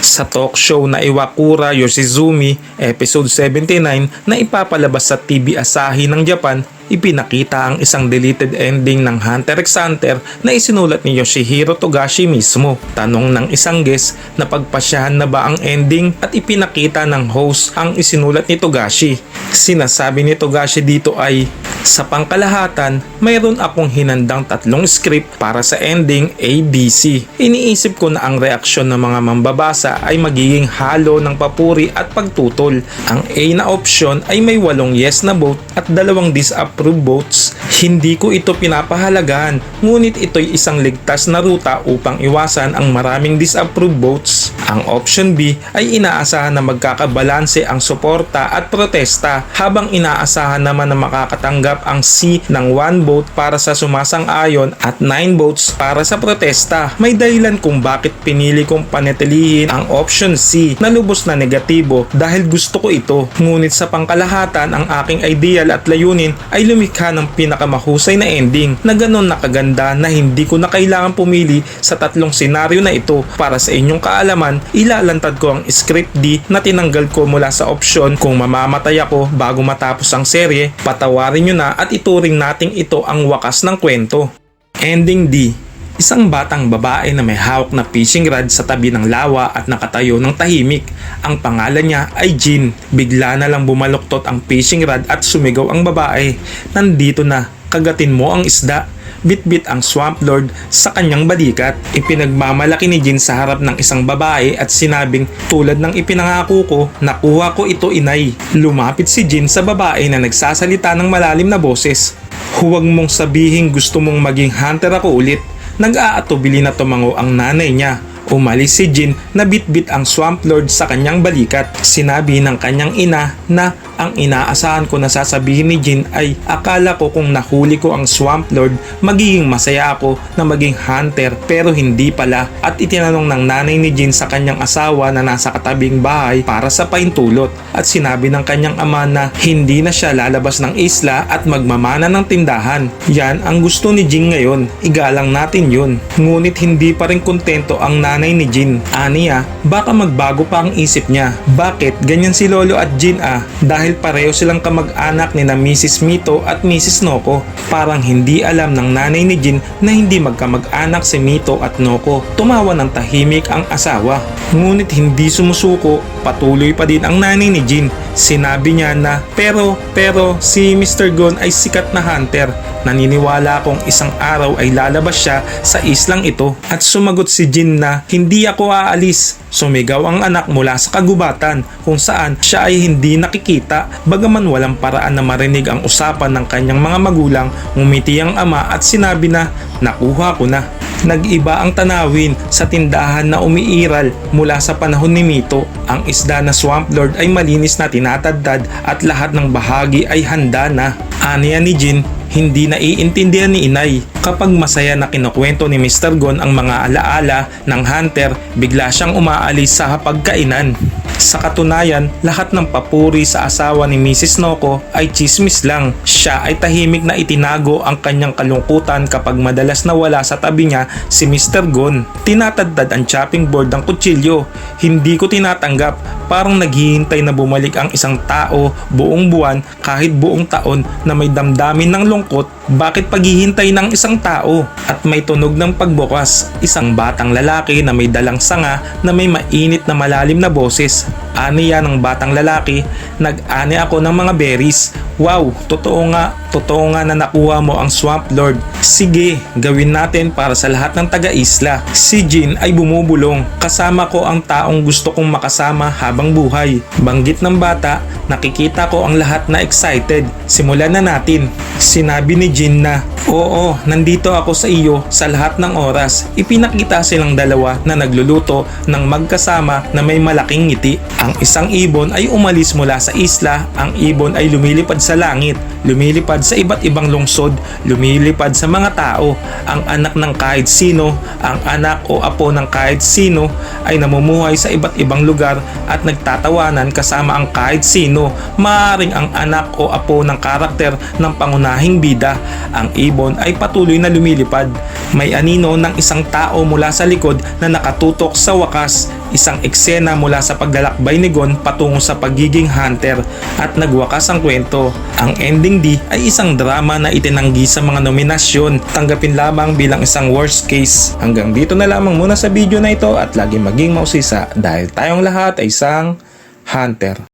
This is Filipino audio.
sa talk show na Iwakura Yoshizumi episode 79 na ipapalabas sa TV Asahi ng Japan ipinakita ang isang deleted ending ng Hunter x Hunter na isinulat ni Yoshihiro Togashi mismo. Tanong ng isang guest na pagpasyahan na ba ang ending at ipinakita ng host ang isinulat ni Togashi. Sinasabi ni Togashi dito ay sa pangkalahatan, mayroon akong hinandang tatlong script para sa ending ABC. Iniisip ko na ang reaksyon ng mga mambabasa ay magiging halo ng papuri at pagtutol. Ang A na option ay may walong yes na vote at dalawang disapprove votes. Hindi ko ito pinapahalagahan, ngunit ito'y isang ligtas na ruta upang iwasan ang maraming disapprove votes. Ang option B ay inaasahan na magkakabalanse ang suporta at protesta habang inaasahan naman na makakatanggap ang C ng 1 vote para sa sumasang-ayon at 9 votes para sa protesta. May dahilan kung bakit pinili kong panatilihin ang option C na lubos na negatibo dahil gusto ko ito. Ngunit sa pangkalahatan ang aking ideal at layunin ay lumikha ng pinakamahusay na ending na ganon nakaganda na hindi ko na kailangan pumili sa tatlong senaryo na ito para sa inyong kaalaman ilalantad ko ang script D na tinanggal ko mula sa opsyon kung mamamatay ako bago matapos ang serye, patawarin nyo na at ituring nating ito ang wakas ng kwento. Ending D Isang batang babae na may hawak na fishing rod sa tabi ng lawa at nakatayo ng tahimik. Ang pangalan niya ay Jean. Bigla na lang bumaluktot ang fishing rod at sumigaw ang babae. Nandito na, kagatin mo ang isda bitbit ang Swamp Lord sa kanyang balikat. Ipinagmamalaki ni Jin sa harap ng isang babae at sinabing tulad ng ipinangako ko, nakuha ko ito inay. Lumapit si Jin sa babae na nagsasalita ng malalim na boses. Huwag mong sabihin gusto mong maging hunter ako ulit. Nag-aatubili na tumango ang nanay niya Umalis si Jin na bitbit ang Swamp Lord sa kanyang balikat. Sinabi ng kanyang ina na ang inaasahan ko na sasabihin ni Jin ay akala ko kung nahuli ko ang Swamp Lord magiging masaya ako na maging hunter pero hindi pala at itinanong ng nanay ni Jin sa kanyang asawa na nasa katabing bahay para sa paintulot at sinabi ng kanyang ama na hindi na siya lalabas ng isla at magmamana ng tindahan. Yan ang gusto ni Jin ngayon. Igalang natin yun. Ngunit hindi pa rin kontento ang nanay ni Jin. Aniya, baka magbago pa ang isip niya. Bakit ganyan si Lolo at Jin ah? Dahil pareho silang kamag-anak ni na Mrs. Mito at Mrs. Noko. Parang hindi alam ng nanay ni Jin na hindi magkamag-anak si Mito at Noko. Tumawa ng tahimik ang asawa. Ngunit hindi sumusuko, patuloy pa din ang nanay ni Jin. Sinabi niya na, pero, pero si Mr. Gon ay sikat na hunter. Naniniwala akong isang araw ay lalabas siya sa islang ito. At sumagot si Jin na, hindi ako aalis. Sumigaw ang anak mula sa kagubatan kung saan siya ay hindi nakikita bagaman walang paraan na marinig ang usapan ng kanyang mga magulang ngumiti ang ama at sinabi na nakuha ko na. Nag-iba ang tanawin sa tindahan na umiiral mula sa panahon ni Mito. Ang isda na Swamp Lord ay malinis na tinatadtad at lahat ng bahagi ay handa na. Aniya ni Jin, hindi naiintindihan ni Inay. Kapag masaya na kinukwento ni Mr. Gon ang mga alaala ng hunter, bigla siyang umaalis sa hapagkainan. Sa katunayan, lahat ng papuri sa asawa ni Mrs. Noko ay chismis lang. Siya ay tahimik na itinago ang kanyang kalungkutan kapag madalas nawala sa tabi niya si Mr. Gon. Tinatadtad ang chopping board ng kutsilyo. Hindi ko tinatanggap. Parang naghihintay na bumalik ang isang tao buong buwan kahit buong taon na may damdamin ng lungkot. Bakit paghihintay ng isang tao? At may tunog ng pagbukas. Isang batang lalaki na may dalang sanga na may mainit na malalim na boses. Yeah. Aniya ng batang lalaki, nag-ani ako ng mga berries. Wow, totoo nga, totoo nga na nakuha mo ang Swamp Lord. Sige, gawin natin para sa lahat ng taga-isla. Si Jin ay bumubulong. Kasama ko ang taong gusto kong makasama habang buhay. Banggit ng bata, nakikita ko ang lahat na excited. Simulan na natin. Sinabi ni Jin na, Oo, nandito ako sa iyo sa lahat ng oras. Ipinakita silang dalawa na nagluluto ng magkasama na may malaking ngiti. Ang isang ibon ay umalis mula sa isla, ang ibon ay lumilipad sa langit, lumilipad sa iba't ibang lungsod, lumilipad sa mga tao. Ang anak ng kahit sino, ang anak o apo ng kahit sino ay namumuhay sa iba't ibang lugar at nagtatawanan kasama ang kahit sino. Maaring ang anak o apo ng karakter ng pangunahing bida. Ang ibon ay patuloy na lumilipad. May anino ng isang tao mula sa likod na nakatutok sa wakas. Isang eksena mula sa paglalakbay ni Gon patungo sa pagiging hunter at nagwakas ang kwento. Ang ending D ay isang drama na itinanggi sa mga nominasyon, tanggapin lamang bilang isang worst case. Hanggang dito na lamang muna sa video na ito at lagi maging mausisa dahil tayong lahat ay isang hunter.